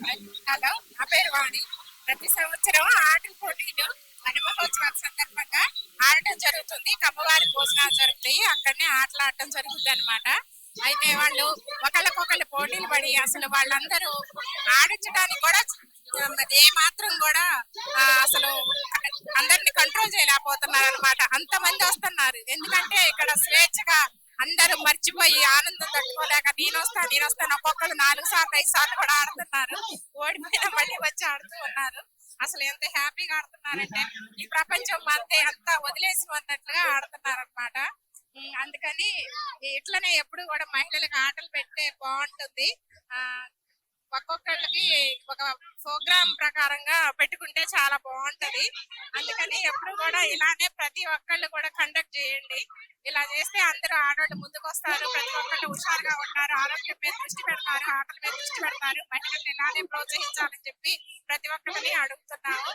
Hello నా పేరు వాణి. ప్రతి సంవత్సరం ఆటల పోటీలు అనుభవోత్సవాల సందర్భంగా ఆడటం జరుగుతుంది. కమ్మవారి భోజనాలు జరుగుతాయి. అక్కడనే ఆటలు ఆడటం జరుగుతుంది అనమాట అయితే వాళ్ళు ఒకళ్ళకొకళ్ళు పోటీలు పడి అసలు వాళ్ళందరూ ఆడించడానికి కూడా ఏ మాత్రం కూడా అసలు అందరిని కంట్రోల్ చేయలేకపోతున్నారు అనమాట అంతమంది వస్తున్నారు. ఎందుకంటే ఇక్కడ అందరూ మర్చిపోయి ఆనందం తట్టుకోలేక నేను వస్తాను నేను వస్తాను ఒక్కొక్కరు నాలుగు సార్లు ఐదు సార్లు కూడా ఆడుతున్నారు. ఓడిపోయిన మళ్ళీ వచ్చి ఆడుతూ ఉన్నారు. అసలు ఎంత హ్యాపీగా ఆడుతున్నారంటే ఈ ప్రపంచం అంతే అంతా వదిలేసి ఉన్నట్లుగా ఆడుతున్నారు అనమాట అందుకని ఇట్లనే ఎప్పుడు కూడా మహిళలకు ఆటలు పెడితే బాగుంటుంది. ఆ ఒక్కొక్కళ్ళకి ఒక ప్రోగ్రామ్ ప్రకారంగా పెట్టుకుంటే చాలా బాగుంటది. అందుకని ఎప్పుడు కూడా ఇలానే ప్రతి ఒక్కళ్ళు కూడా కండక్ట్ చేయండి. ఇలా చేస్తే అందరూ ఆడవాళ్ళు ముందుకు వస్తారు ప్రతి ఒక్కళ్ళు హుషారుగా ఉంటారు ఆరోగ్యం మీద దృష్టి పెడతారు ఆటల మీద దృష్టి పెడతారు మహిళల్ని ఇలానే ప్రోత్సహించాలని చెప్పి ప్రతి ఒక్కరిని అడుగుతున్నాము.